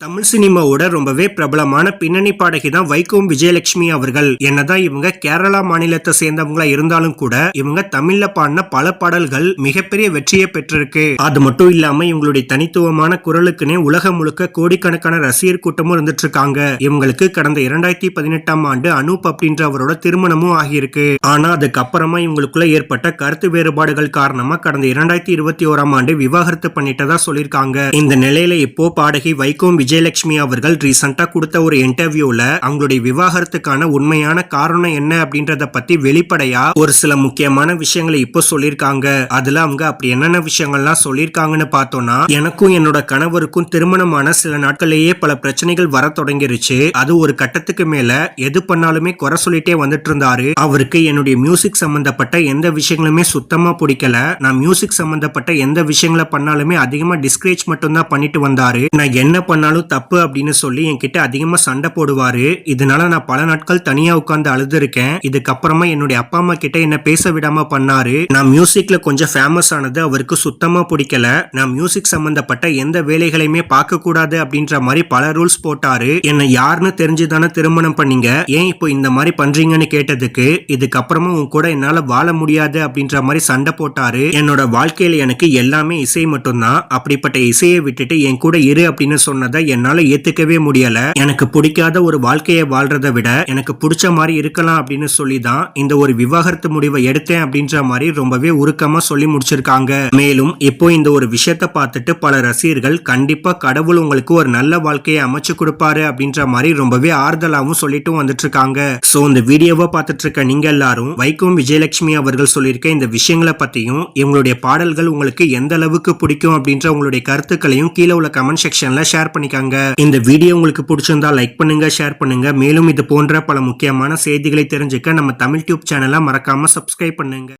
தமிழ் சினிமாவோட ரொம்பவே பிரபலமான பின்னணி பாடகி தான் வைகோம் விஜயலட்சுமி அவர்கள். என்னதான் இவங்க கேரளா மாநிலத்தை சேர்ந்தவங்களா இருந்தாலும் கூட இவங்க தமிழ்ல பாடின பல பாடல்கள் மிகப்பெரிய வெற்றியை பெற்றிருக்கு. அது மட்டும் இல்லாம இவங்களுடைய தனித்துவமான குரலுக்குனே உலகம் முழுக்க கோடிக்கணக்கான ரசிகர் கூட்டமும் இருந்துட்டு இருக்காங்க இவங்களுக்கு கடந்த இரண்டாயிரத்தி பதினெட்டாம் ஆண்டு அனூப் அப்படின்ற அவரோட திருமணமும் ஆகியிருக்கு. ஆனா அதுக்கப்புறமா இவங்களுக்குள்ள ஏற்பட்ட கருத்து வேறுபாடுகள் காரணமா கடந்த இரண்டாயிரத்தி இருபத்தி ஓராம் ஆண்டு விவாகரத்து பண்ணிட்டதா சொல்லியிருக்காங்க. இந்த நிலையில இப்போ பாடகி வைகோம் விஜயலட்சுமி அவர்கள் ரீசெண்டா கொடுத்த ஒரு இன்டர்வியூல அவங்களுடைய விவாகரத்துக்கான உண்மையான காரணம் என்ன அப்படின்றத பத்தி வெளிப்படையா ஒரு சில முக்கியமான விஷயங்களை இப்போ சொல்லியிருக்காங்க. அதுல அவங்க அப்படி என்னென்ன விஷயங்கள்லாம் சொல்லியிருக்காங்கன்னு பார்த்தோம்னா எனக்கும் என்னோட கணவருக்கும் திருமணமான சில நாட்களிலேயே பல பிரச்சனைகள் வர தொடங்கிருச்சு. அது ஒரு கட்டத்துக்கு மேல எது பண்ணாலுமே குறை சொல்லிட்டே வந்துட்டு இருந்தாரு. அவருக்கு என்னுடைய மியூசிக் சம்பந்தப்பட்ட எந்த விஷயங்களுமே சுத்தமா பிடிக்கல. நான் மியூசிக் சம்பந்தப்பட்ட எந்த விஷயங்களை பண்ணாலுமே அதிகமா டிஸ்கரேஜ் மட்டும் தான் பண்ணிட்டு வந்தாரு. நான் என்ன பண்ணாலும் தப்பு அப்படின்னு சொல்லி என்கிட்ட அதிகமா சண்டை போடுவாரு. இதனால நான் பல நாட்கள் தனியா உட்கார்ந்து அழுதுருக்கேன். இதுக்கப்புறமா என்னுடைய அப்பா அம்மா கிட்ட என்ன பேச விடாம பண்ணாரு. நான் மியூசிக்ல கொஞ்சம் ஃபேமஸ் ஆனது அவருக்கு சுத்தமா பிடிக்கல. நான் மியூசிக் சம்பந்தப்பட்ட எந்த வேலைகளையுமே பார்க்க கூடாது அப்படின்ற மாதிரி பல ரூல்ஸ் போட்டாரு. என்ன யாருன்னு தெரிஞ்சுதானே திருமணம் பண்ணீங்க? ஏன் இப்போ இந்த மாதிரி பண்றீங்கன்னு கேட்டதுக்கு இதுக்கப்புறமா உன் கூட என்னால வாழ முடியாது அப்படின்ற மாதிரி சண்டை போட்டாரு. என்னோட வாழ்க்கையில எனக்கு எல்லாமே இசை மட்டும்தான். அப்படிப்பட்ட இசையை விட்டுட்டு என் கூட இரு அப்படின்னு சொன்னதை என்னால ஏத்துக்கவே முடியல. எனக்கு பிடிக்காத ஒரு வாழ்க்கையை வாழ்றதை விட எனக்கு பிடிச்ச மாதிரி இருக்கலாம் அப்படின்னு சொல்லி தான் இந்த ஒரு விவாகரத்து முடிவை எடுத்தேன் அப்படின்ற மாதிரி ரொம்பவே உருக்கமா சொல்லி முடிச்சிருக்காங்க. மேலும் இப்போ இந்த ஒரு விஷயத்த பார்த்துட்டு பல ரசிகர்கள் கண்டிப்பா கடவுள் உங்களுக்கு ஒரு நல்ல வாழ்க்கையை அமைச்சு கொடுப்பாரு அப்படின்ற மாதிரி ரொம்பவே ஆறுதலாவும் சொல்லிட்டு வந்துட்டு இருக்காங்க சோ இந்த வீடியோவை பார்த்துட்டு இருக்க நீங்க எல்லாரும் வைக்கம் விஜயலட்சுமி அவர்கள் சொல்லியிருக்க இந்த விஷயங்களை பத்தியும் இவங்களுடைய பாடல்கள் உங்களுக்கு எந்த அளவுக்கு பிடிக்கும் அப்படின்ற உங்களுடைய கருத்துக்களையும் கீழே உள்ள கமெண்ட் செக்ஷன்ல ஷேர் பண்ணியிருக்காங்க இந்த வீடியோ உங்களுக்கு பிடிச்சிருந்தா லைக் பண்ணுங்க ஷேர் பண்ணுங்க. மேலும் இது போன்ற பல முக்கியமான செய்திகளை தெரிஞ்சுக்க நம்ம தமிழ் டியூப் சேனலை மறக்காம சப்ஸ்கிரைப் பண்ணுங்க.